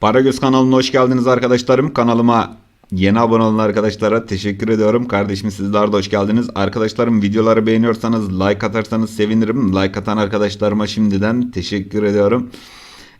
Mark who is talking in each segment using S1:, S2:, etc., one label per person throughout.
S1: Paragöz kanalına hoş geldiniz arkadaşlarım. Kanalıma yeni abone olan arkadaşlara teşekkür ediyorum. Kardeşim sizler de hoş geldiniz. Arkadaşlarım videoları beğeniyorsanız like atarsanız sevinirim. Like atan arkadaşlarıma şimdiden teşekkür ediyorum.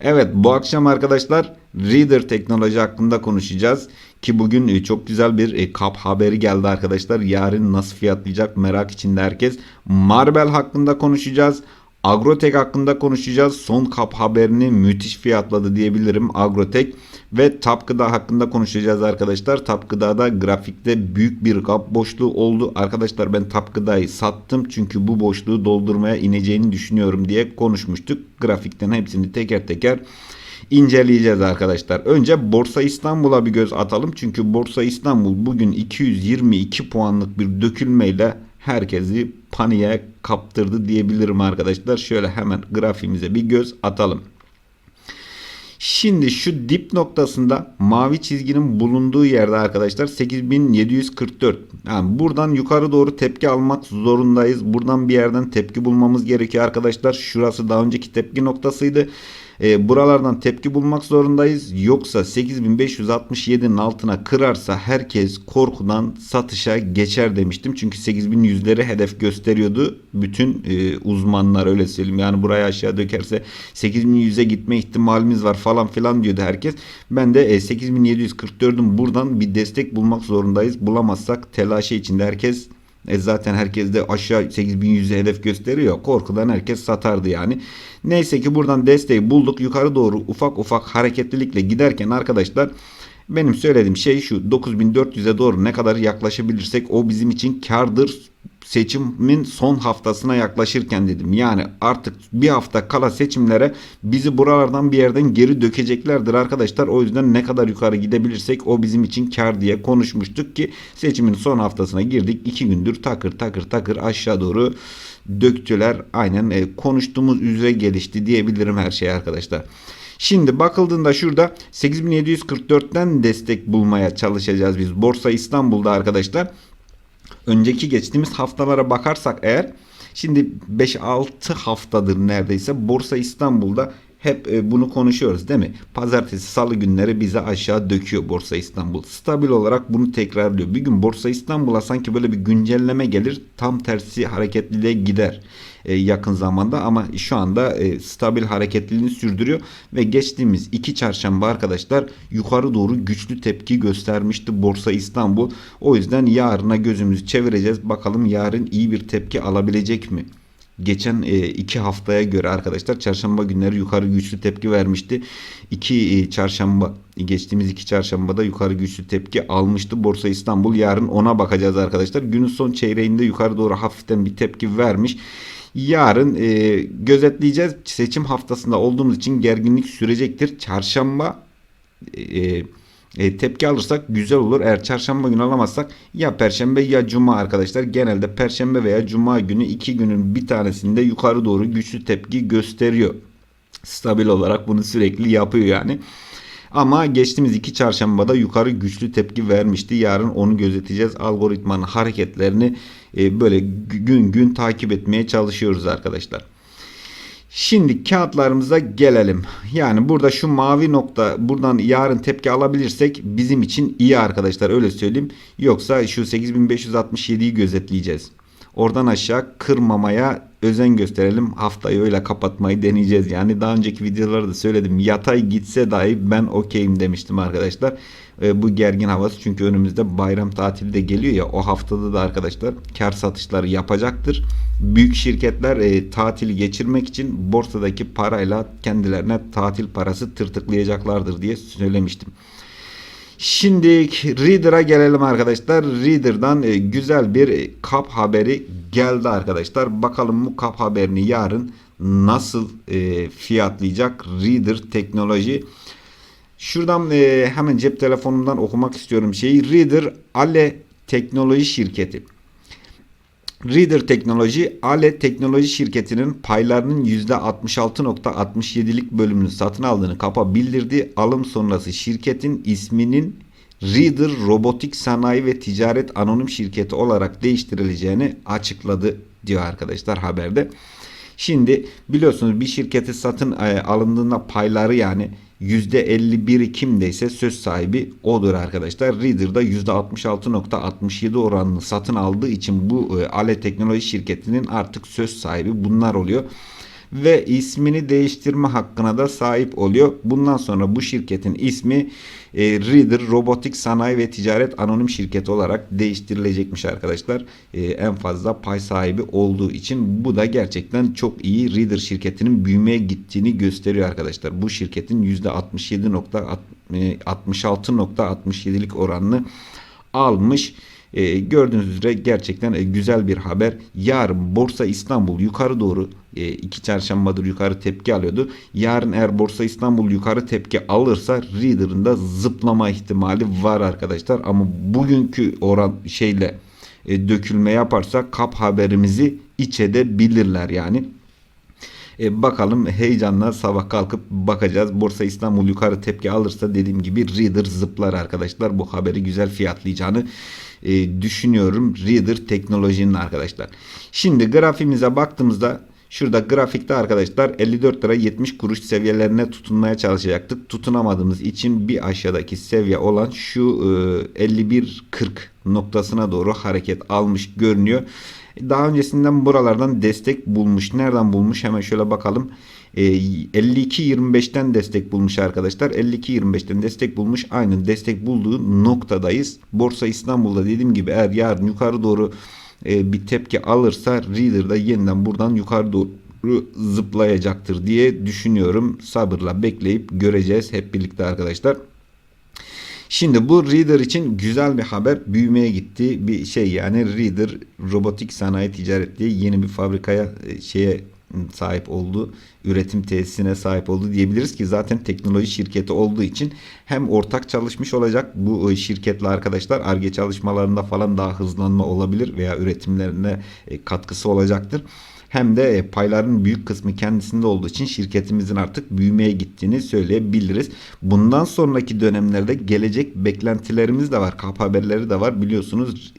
S1: Evet bu akşam arkadaşlar Reader teknoloji hakkında konuşacağız. Ki bugün e, çok güzel bir e, kap haberi geldi arkadaşlar. Yarın nasıl fiyatlayacak merak içinde herkes. Marvel hakkında konuşacağız. Agrotek hakkında konuşacağız. Son kap haberini müthiş fiyatladı diyebilirim Agrotek. Ve Tap Gıda hakkında konuşacağız arkadaşlar. Tap Gıda'da grafikte büyük bir kap boşluğu oldu. Arkadaşlar ben Tap Gıda'yı sattım. Çünkü bu boşluğu doldurmaya ineceğini düşünüyorum diye konuşmuştuk. Grafikten hepsini teker teker inceleyeceğiz arkadaşlar. Önce Borsa İstanbul'a bir göz atalım. Çünkü Borsa İstanbul bugün 222 puanlık bir dökülmeyle herkesi paniğe kaptırdı diyebilirim arkadaşlar. Şöyle hemen grafiğimize bir göz atalım. Şimdi şu dip noktasında mavi çizginin bulunduğu yerde arkadaşlar 8744. Yani buradan yukarı doğru tepki almak zorundayız. Buradan bir yerden tepki bulmamız gerekiyor arkadaşlar. Şurası daha önceki tepki noktasıydı. E, buralardan tepki bulmak zorundayız. Yoksa 8567'nin altına kırarsa herkes korkudan satışa geçer demiştim. Çünkü 8100'leri hedef gösteriyordu. Bütün e, uzmanlar öyle söyleyeyim. Yani buraya aşağı dökerse 8100'e gitme ihtimalimiz var falan filan diyordu herkes. Ben de e, 8744'ün buradan bir destek bulmak zorundayız. Bulamazsak telaşı içinde herkes e zaten herkes de aşağı 8100'e hedef gösteriyor. Korkudan herkes satardı yani. Neyse ki buradan desteği bulduk. Yukarı doğru ufak ufak hareketlilikle giderken arkadaşlar benim söylediğim şey şu 9400'e doğru ne kadar yaklaşabilirsek o bizim için kardır seçimin son haftasına yaklaşırken dedim. Yani artık bir hafta kala seçimlere bizi buralardan bir yerden geri dökeceklerdir arkadaşlar. O yüzden ne kadar yukarı gidebilirsek o bizim için kar diye konuşmuştuk ki seçimin son haftasına girdik. iki gündür takır takır takır aşağı doğru döktüler. Aynen e, konuştuğumuz üzere gelişti diyebilirim her şey arkadaşlar. Şimdi bakıldığında şurada 8744'ten destek bulmaya çalışacağız biz. Borsa İstanbul'da arkadaşlar. Önceki geçtiğimiz haftalara bakarsak eğer şimdi 5-6 haftadır neredeyse Borsa İstanbul'da hep e, bunu konuşuyoruz değil mi? Pazartesi, salı günleri bize aşağı döküyor Borsa İstanbul. Stabil olarak bunu tekrarlıyor. Bir gün Borsa İstanbul'a sanki böyle bir güncelleme gelir. Tam tersi hareketliliğe gider e, yakın zamanda ama şu anda e, stabil hareketliliğini sürdürüyor ve geçtiğimiz iki çarşamba arkadaşlar yukarı doğru güçlü tepki göstermişti Borsa İstanbul. O yüzden yarına gözümüzü çevireceğiz. Bakalım yarın iyi bir tepki alabilecek mi? Geçen e, iki haftaya göre arkadaşlar çarşamba günleri yukarı güçlü tepki vermişti. İki e, çarşamba geçtiğimiz iki çarşambada yukarı güçlü tepki almıştı Borsa İstanbul. Yarın ona bakacağız arkadaşlar. Günün son çeyreğinde yukarı doğru hafiften bir tepki vermiş. Yarın e, gözetleyeceğiz. Seçim haftasında olduğumuz için gerginlik sürecektir. Çarşamba e, e, tepki alırsak güzel olur. Eğer çarşamba günü alamazsak ya perşembe ya cuma arkadaşlar. Genelde perşembe veya cuma günü iki günün bir tanesinde yukarı doğru güçlü tepki gösteriyor. Stabil olarak bunu sürekli yapıyor yani. Ama geçtiğimiz iki çarşambada yukarı güçlü tepki vermişti. Yarın onu gözeteceğiz. Algoritmanın hareketlerini e, böyle gün gün takip etmeye çalışıyoruz arkadaşlar. Şimdi kağıtlarımıza gelelim. Yani burada şu mavi nokta buradan yarın tepki alabilirsek bizim için iyi arkadaşlar öyle söyleyeyim. Yoksa şu 8567'yi gözetleyeceğiz. Oradan aşağı kırmamaya özen gösterelim. Haftayı öyle kapatmayı deneyeceğiz. Yani daha önceki videolarda söyledim. Yatay gitse dahi ben okeyim demiştim arkadaşlar. E, bu gergin havası çünkü önümüzde bayram tatili de geliyor ya. O haftada da arkadaşlar kar satışları yapacaktır. Büyük şirketler e, tatili geçirmek için borsadaki parayla kendilerine tatil parası tırtıklayacaklardır diye söylemiştim. Şimdi Reader'a gelelim arkadaşlar. Reader'dan e, güzel bir e, kap haberi geldi arkadaşlar. Bakalım bu kap haberini yarın nasıl e, fiyatlayacak Reader teknoloji. Şuradan hemen cep telefonumdan okumak istiyorum şeyi. Reader Ale Teknoloji Şirketi. Reader Teknoloji, Ale Teknoloji şirketinin paylarının %66.67'lik bölümünü satın aldığını kapa bildirdi. Alım sonrası şirketin isminin Reader Robotik Sanayi ve Ticaret Anonim Şirketi olarak değiştirileceğini açıkladı diyor arkadaşlar haberde. Şimdi biliyorsunuz bir şirketi satın e, alındığında payları yani %51'i kimdeyse söz sahibi odur arkadaşlar. Reader'da %66.67 oranını satın aldığı için bu e, Ale Teknoloji şirketinin artık söz sahibi bunlar oluyor ve ismini değiştirme hakkına da sahip oluyor. Bundan sonra bu şirketin ismi e, Reader Robotik Sanayi ve Ticaret Anonim Şirketi olarak değiştirilecekmiş arkadaşlar. E, en fazla pay sahibi olduğu için bu da gerçekten çok iyi Reader şirketinin büyümeye gittiğini gösteriyor arkadaşlar. Bu şirketin %67.66.67'lik oranını almış. E, gördüğünüz üzere gerçekten e, güzel bir haber. Yarın Borsa İstanbul yukarı doğru e, iki çarşambadır yukarı tepki alıyordu. Yarın eğer Borsa İstanbul yukarı tepki alırsa Reader'ın da zıplama ihtimali var arkadaşlar. Ama bugünkü oran şeyle e, dökülme yaparsa kap haberimizi iç edebilirler yani. E, bakalım heyecanla sabah kalkıp bakacağız. Borsa İstanbul yukarı tepki alırsa dediğim gibi Reader zıplar arkadaşlar. Bu haberi güzel fiyatlayacağını e, düşünüyorum. Reader teknolojinin arkadaşlar. Şimdi grafimize baktığımızda Şurada grafikte arkadaşlar 54 lira 70 kuruş seviyelerine tutunmaya çalışacaktık. Tutunamadığımız için bir aşağıdaki seviye olan şu e, 51.40 noktasına doğru hareket almış görünüyor. Daha öncesinden buralardan destek bulmuş. Nereden bulmuş? Hemen şöyle bakalım. E, 52.25'ten destek bulmuş arkadaşlar. 52.25'ten destek bulmuş. Aynı destek bulduğu noktadayız. Borsa İstanbul'da dediğim gibi eğer yarın yukarı doğru e, bir tepki alırsa Reader'da yeniden buradan yukarı doğru zıplayacaktır diye düşünüyorum. Sabırla bekleyip göreceğiz hep birlikte arkadaşlar. Şimdi bu Reader için güzel bir haber. Büyümeye gitti bir şey yani Reader robotik sanayi ticaret diye yeni bir fabrikaya e, şeye sahip oldu. Üretim tesisine sahip oldu diyebiliriz ki zaten teknoloji şirketi olduğu için hem ortak çalışmış olacak bu e, şirketle arkadaşlar ARGE çalışmalarında falan daha hızlanma olabilir veya üretimlerine e, katkısı olacaktır hem de e, payların büyük kısmı kendisinde olduğu için şirketimizin artık büyümeye gittiğini söyleyebiliriz. Bundan sonraki dönemlerde gelecek beklentilerimiz de var. Kap haberleri de var. Biliyorsunuz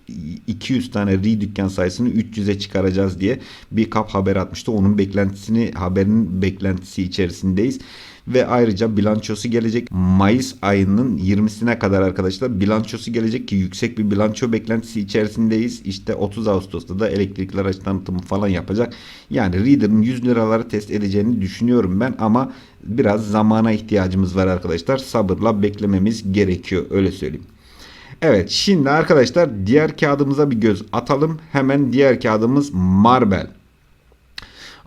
S1: 200 tane re dükkan sayısını 300'e çıkaracağız diye bir kap haber atmıştı. Onun beklentisini haberin beklentisi içerisindeyiz ve ayrıca bilançosu gelecek Mayıs ayının 20'sine kadar arkadaşlar bilançosu gelecek ki yüksek bir bilanço beklentisi içerisindeyiz. İşte 30 Ağustos'ta da elektrikli araç tanıtımı falan yapacak. Yani Reader'ın 100 liraları test edeceğini düşünüyorum ben ama biraz zamana ihtiyacımız var arkadaşlar. Sabırla beklememiz gerekiyor öyle söyleyeyim. Evet şimdi arkadaşlar diğer kağıdımıza bir göz atalım. Hemen diğer kağıdımız Marvel.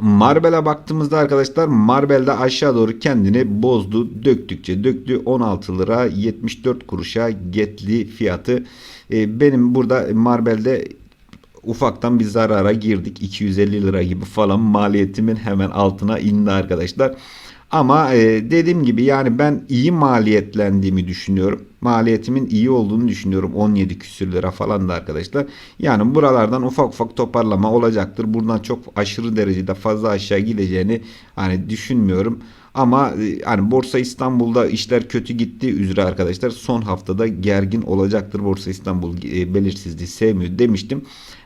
S1: Marbel'e baktığımızda arkadaşlar Marbel'de aşağı doğru kendini bozdu. Döktükçe döktü. 16 lira 74 kuruşa getli fiyatı. Ee, benim burada Marbel'de ufaktan bir zarara girdik. 250 lira gibi falan maliyetimin hemen altına indi arkadaşlar. Ama e, dediğim gibi yani ben iyi maliyetlendiğimi düşünüyorum. Maliyetimin iyi olduğunu düşünüyorum. 17 küsür lira falan da arkadaşlar. Yani buralardan ufak ufak toparlama olacaktır. Buradan çok aşırı derecede fazla aşağı gideceğini hani düşünmüyorum. Ama e, hani Borsa İstanbul'da işler kötü gitti üzere arkadaşlar. Son haftada gergin olacaktır. Borsa İstanbul e, belirsizliği sevmiyor demiştim.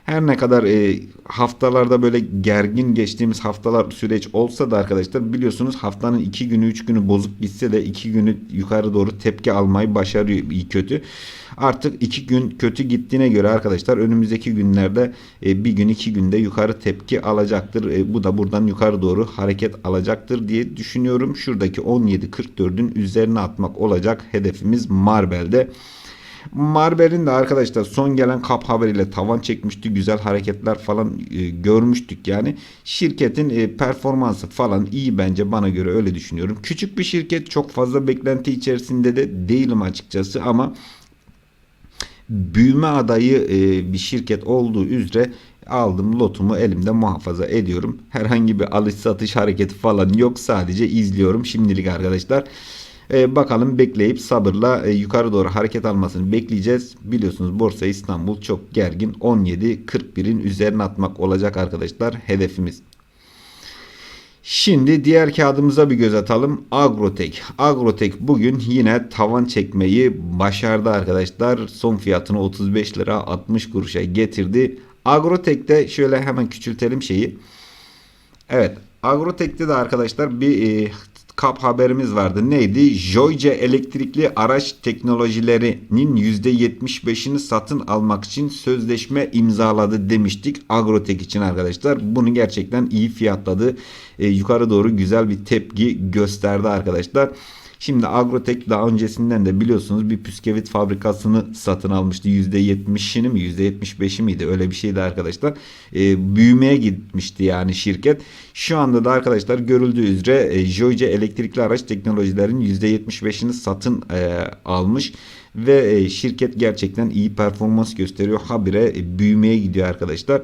S1: Her ne kadar e, haftalarda böyle gergin geçtiğimiz haftalar süreç olsa da arkadaşlar biliyorsunuz haftanın iki günü üç günü bozuk gitse de iki günü yukarı doğru tepki almayı başarıyor iyi kötü. Artık iki gün kötü gittiğine göre arkadaşlar önümüzdeki günlerde e, bir gün iki günde yukarı tepki alacaktır. E, bu da buradan yukarı doğru hareket alacaktır diye düşünüyorum. Şuradaki 17.44'ün üzerine atmak olacak hedefimiz Marbel'de. Marber'in de arkadaşlar son gelen kap haberiyle tavan çekmişti. Güzel hareketler falan e, görmüştük yani. Şirketin e, performansı falan iyi bence bana göre öyle düşünüyorum. Küçük bir şirket çok fazla beklenti içerisinde de değilim açıkçası ama büyüme adayı e, bir şirket olduğu üzere aldım lotumu elimde muhafaza ediyorum. Herhangi bir alış satış hareketi falan yok. Sadece izliyorum şimdilik arkadaşlar. E, bakalım bekleyip sabırla e, yukarı doğru hareket almasını bekleyeceğiz. Biliyorsunuz Borsa İstanbul çok gergin. 17.41'in üzerine atmak olacak arkadaşlar hedefimiz. Şimdi diğer kağıdımıza bir göz atalım. Agrotek. Agrotek bugün yine tavan çekmeyi başardı arkadaşlar. Son fiyatını 35 lira 60 kuruşa getirdi. Agrotek'te şöyle hemen küçültelim şeyi. Evet. Agrotek'te de arkadaşlar bir e, kap haberimiz vardı. Neydi? Joyce elektrikli araç teknolojilerinin %75'ini satın almak için sözleşme imzaladı demiştik. Agrotek için arkadaşlar. Bunu gerçekten iyi fiyatladı. E, yukarı doğru güzel bir tepki gösterdi arkadaşlar. Şimdi Agrotek daha öncesinden de biliyorsunuz bir püskevit fabrikasını satın almıştı. %70'ini mi %75'i miydi öyle bir şeydi arkadaşlar. E, büyümeye gitmişti yani şirket. Şu anda da arkadaşlar görüldüğü üzere e, Joyce elektrikli araç teknolojilerin %75'ini satın e, almış. Ve e, şirket gerçekten iyi performans gösteriyor. Habire e, büyümeye gidiyor arkadaşlar.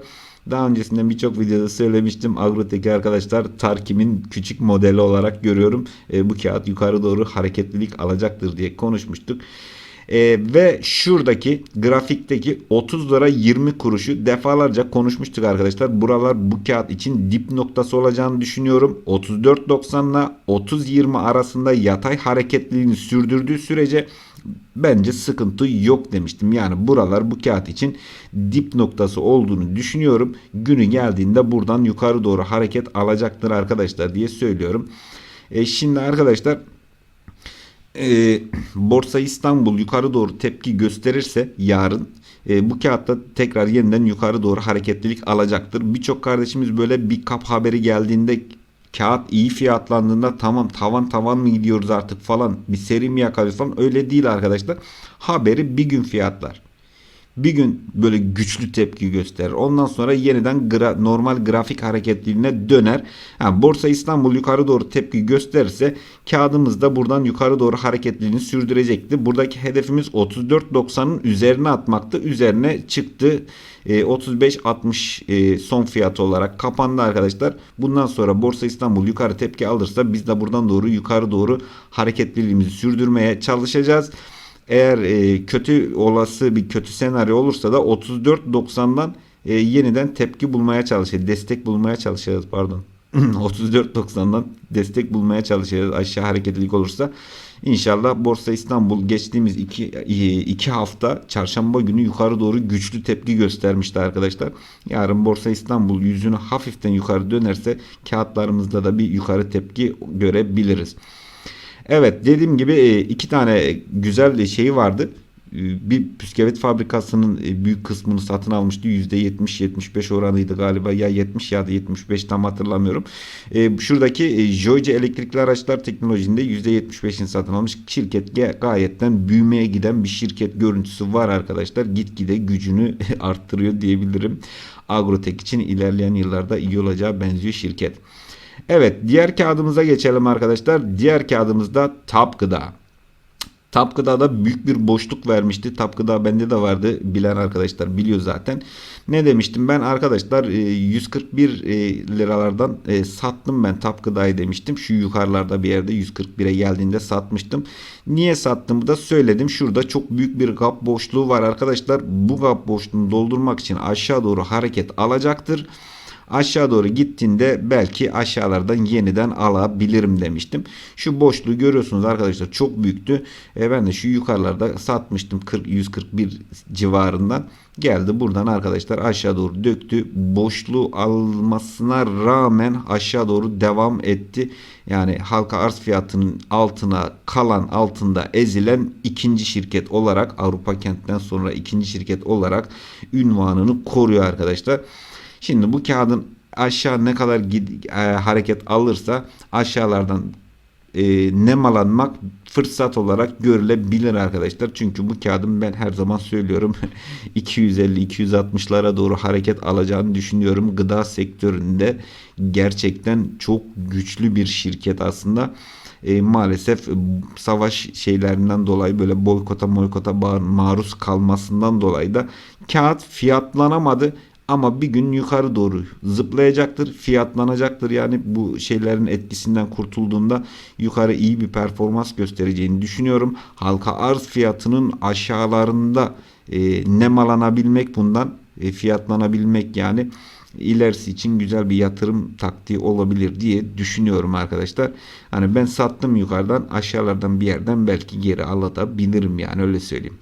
S1: Daha öncesinden birçok videoda söylemiştim. Agrotek'i arkadaşlar Tarkim'in küçük modeli olarak görüyorum. E, bu kağıt yukarı doğru hareketlilik alacaktır diye konuşmuştuk. E, ve şuradaki grafikteki 30 lira 20 kuruşu defalarca konuşmuştuk arkadaşlar. Buralar bu kağıt için dip noktası olacağını düşünüyorum. 34.90 ile 30.20 arasında yatay hareketliliğini sürdürdüğü sürece bence sıkıntı yok demiştim. Yani buralar bu kağıt için dip noktası olduğunu düşünüyorum. Günü geldiğinde buradan yukarı doğru hareket alacaktır arkadaşlar diye söylüyorum. E şimdi arkadaşlar e, Borsa İstanbul yukarı doğru tepki gösterirse yarın e, bu kağıtta tekrar yeniden yukarı doğru hareketlilik alacaktır. Birçok kardeşimiz böyle bir kap haberi geldiğinde kağıt iyi fiyatlandığında tamam tavan tavan mı gidiyoruz artık falan bir seri mi yakalıyoruz falan öyle değil arkadaşlar. Haberi bir gün fiyatlar. Bir gün böyle güçlü tepki gösterir. Ondan sonra yeniden gra normal grafik hareketliliğine döner. Yani Borsa İstanbul yukarı doğru tepki gösterirse kağıdımız da buradan yukarı doğru hareketliliğini sürdürecekti. Buradaki hedefimiz 34.90'ın üzerine atmaktı. Üzerine çıktı. E, 35.60 e, son fiyatı olarak kapandı arkadaşlar. Bundan sonra Borsa İstanbul yukarı tepki alırsa biz de buradan doğru yukarı doğru hareketliliğimizi sürdürmeye çalışacağız. Eğer e, kötü olası bir kötü senaryo olursa da 34.90'dan e, yeniden tepki bulmaya çalışacağız. Destek bulmaya çalışacağız pardon. 34.90'dan destek bulmaya çalışacağız aşağı hareketlilik olursa. İnşallah Borsa İstanbul geçtiğimiz iki, iki hafta çarşamba günü yukarı doğru güçlü tepki göstermişti arkadaşlar. Yarın Borsa İstanbul yüzünü hafiften yukarı dönerse kağıtlarımızda da bir yukarı tepki görebiliriz. Evet dediğim gibi e, iki tane güzel şeyi vardı. E, bir püskevit fabrikasının e, büyük kısmını satın almıştı. %70-75 oranıydı galiba. Ya 70 ya da 75 tam hatırlamıyorum. Şuradaki Joyce elektrikli araçlar teknolojinde %75'ini satın almış. Şirket gayetten büyümeye giden bir şirket görüntüsü var arkadaşlar. Gitgide gücünü arttırıyor diyebilirim. Agrotek için ilerleyen yıllarda iyi olacağı benziyor şirket. Evet diğer kağıdımıza geçelim arkadaşlar. Diğer kağıdımızda Tap Gıda. Tap Gıda'da büyük bir boşluk vermişti. Tap Gıda bende de vardı. Bilen arkadaşlar biliyor zaten. Ne demiştim ben arkadaşlar 141 e, e, liralardan e, sattım ben Tap Gıda'yı demiştim. Şu yukarılarda bir yerde 141'e geldiğinde satmıştım. Niye sattığımı da söyledim. Şurada çok büyük bir gap boşluğu var arkadaşlar. Bu gap boşluğunu doldurmak için aşağı doğru hareket alacaktır. Aşağı doğru gittiğinde belki aşağılardan yeniden alabilirim demiştim. Şu boşluğu görüyorsunuz arkadaşlar çok büyüktü. E ben de şu yukarılarda satmıştım 40 141 civarından. Geldi buradan arkadaşlar aşağı doğru döktü. Boşluğu almasına rağmen aşağı doğru devam etti. Yani halka arz fiyatının altına kalan altında ezilen ikinci şirket olarak Avrupa kentten sonra ikinci şirket olarak ünvanını koruyor arkadaşlar. Şimdi bu kağıdın aşağı ne kadar gid, e, hareket alırsa aşağılardan e, nemalanmak fırsat olarak görülebilir arkadaşlar. Çünkü bu kağıdın ben her zaman söylüyorum 250-260'lara doğru hareket alacağını düşünüyorum. Gıda sektöründe gerçekten çok güçlü bir şirket aslında. E, maalesef savaş şeylerinden dolayı böyle boykota boykota maruz kalmasından dolayı da kağıt fiyatlanamadı ama bir gün yukarı doğru zıplayacaktır, fiyatlanacaktır. Yani bu şeylerin etkisinden kurtulduğunda yukarı iyi bir performans göstereceğini düşünüyorum. Halka arz fiyatının aşağılarında e, nemalanabilmek bundan e, fiyatlanabilmek yani ilerisi için güzel bir yatırım taktiği olabilir diye düşünüyorum arkadaşlar. Hani ben sattım yukarıdan aşağılardan bir yerden belki geri alabilirim yani öyle söyleyeyim.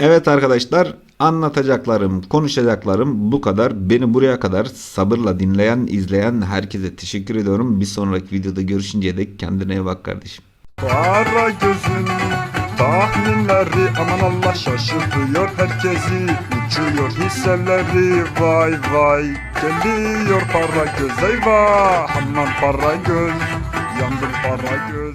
S1: Evet arkadaşlar Anlatacaklarım, konuşacaklarım bu kadar. Beni buraya kadar sabırla dinleyen, izleyen herkese teşekkür ediyorum. Bir sonraki videoda görüşünceye dek kendine iyi bak kardeşim.
S2: Kara gözün tahminleri aman Allah şaşırtıyor herkesi Uçuyor hisseleri vay vay Geliyor para göz eyvah Aman para göz yandım para göz